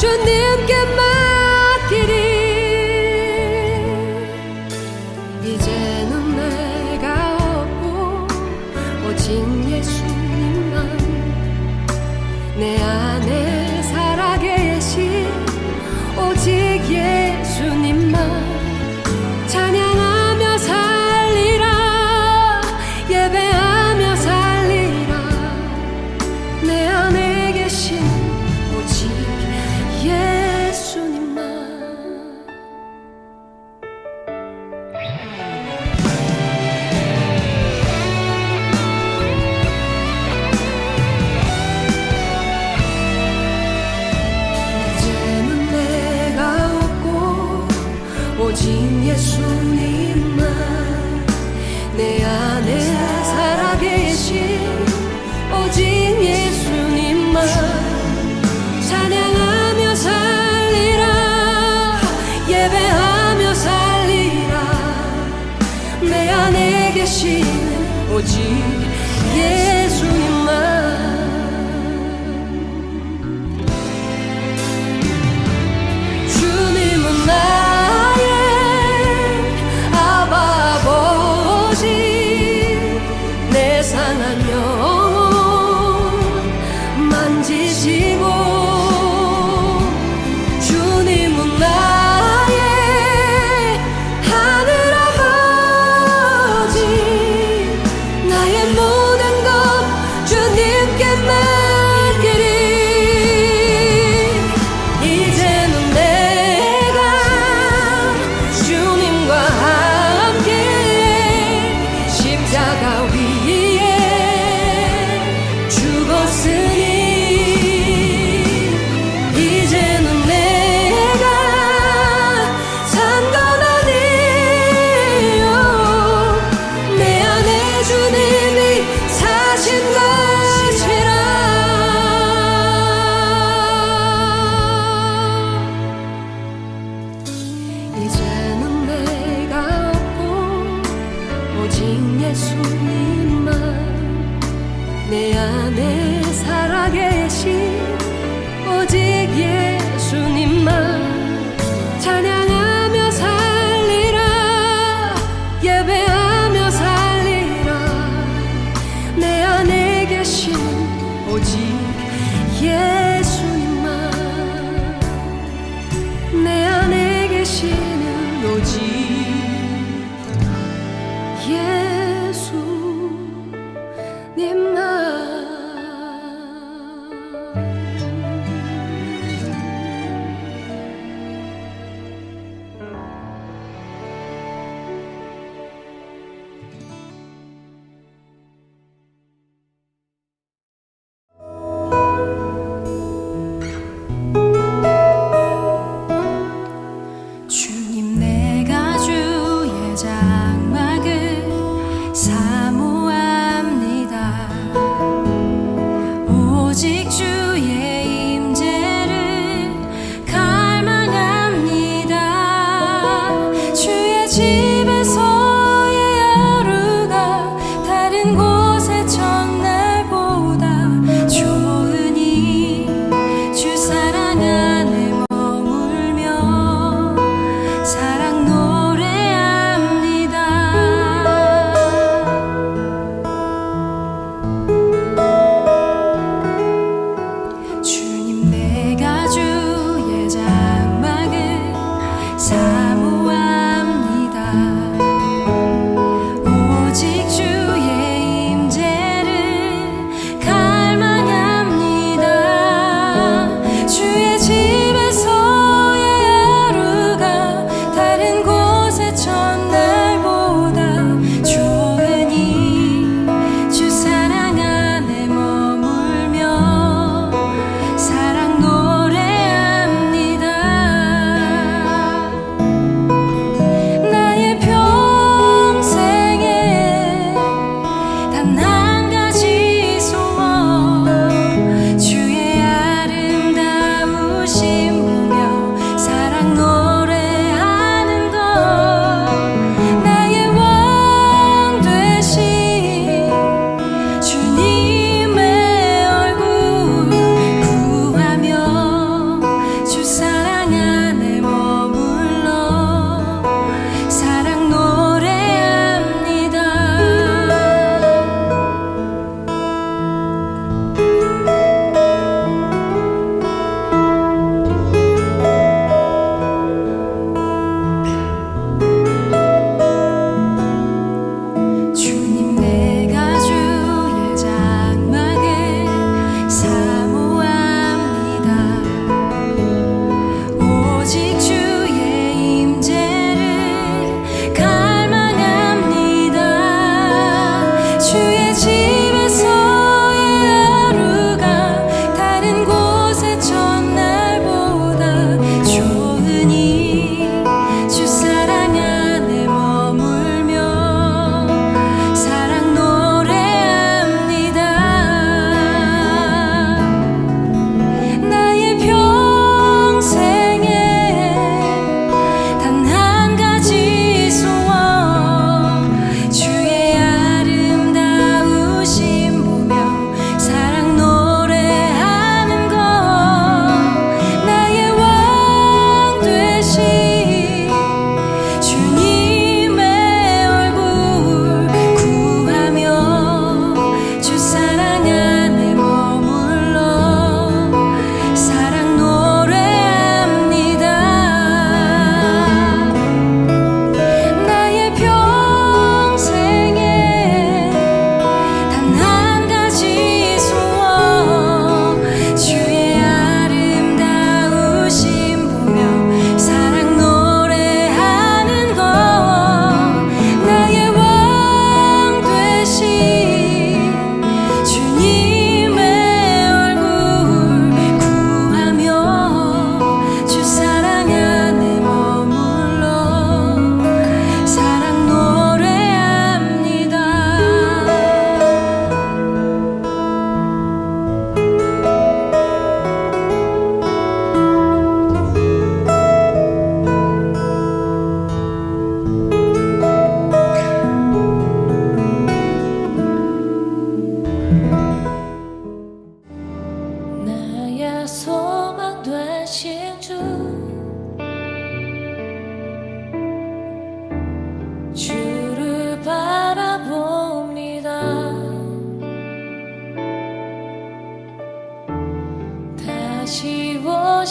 je n'aime que ma chodzi.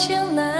다시 오실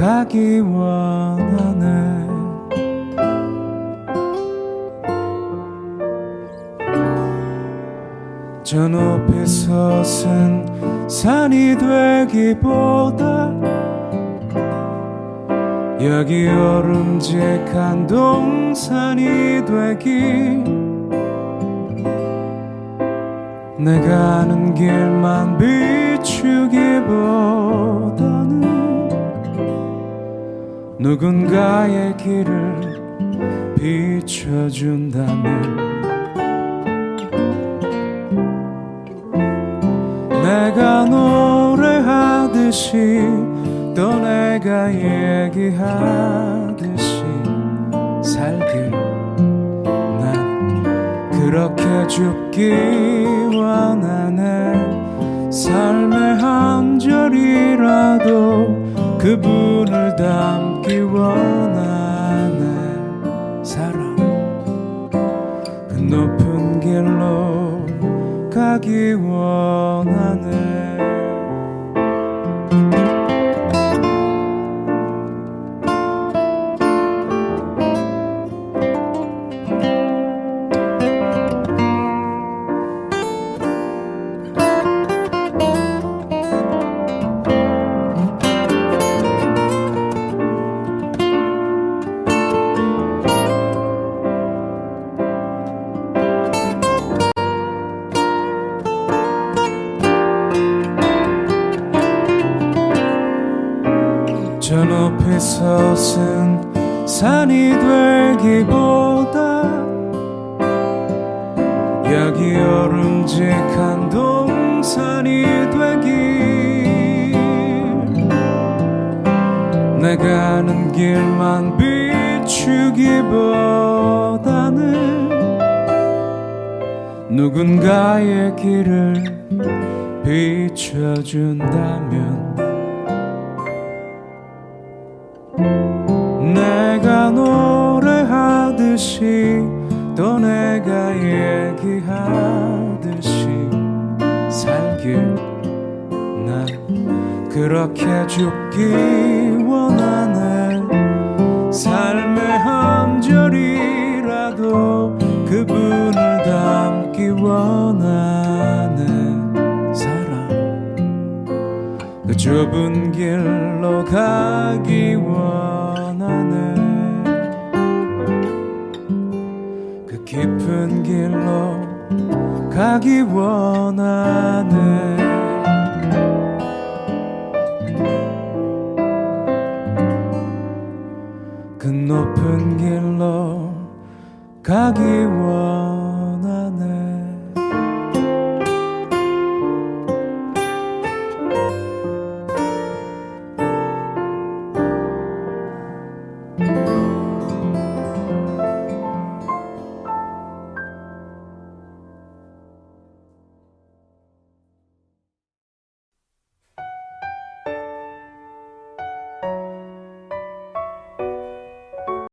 가기 원하네. 저 높이 솟은 산이 되기보다 여기 오름직한 동산이 되기 내가 아는 길만 비추기보 누군가의 길을 비춰준다면 내가 노래하듯이 또 내가 얘기하듯이 살길 난 그렇게 죽기 원하네. 삶의 한 절이라도 그분을 닮 기원 비추기보다는 누군가의 길을 비춰준다면 내가 노래하듯이 또 내가 얘기하듯이 살길 난 그렇게 죽기 그분을 닮기 원하네 사랑 그 좁은 길로 가기 원하네 그 깊은 길로 가기 원하네 그 높은 길로 가기와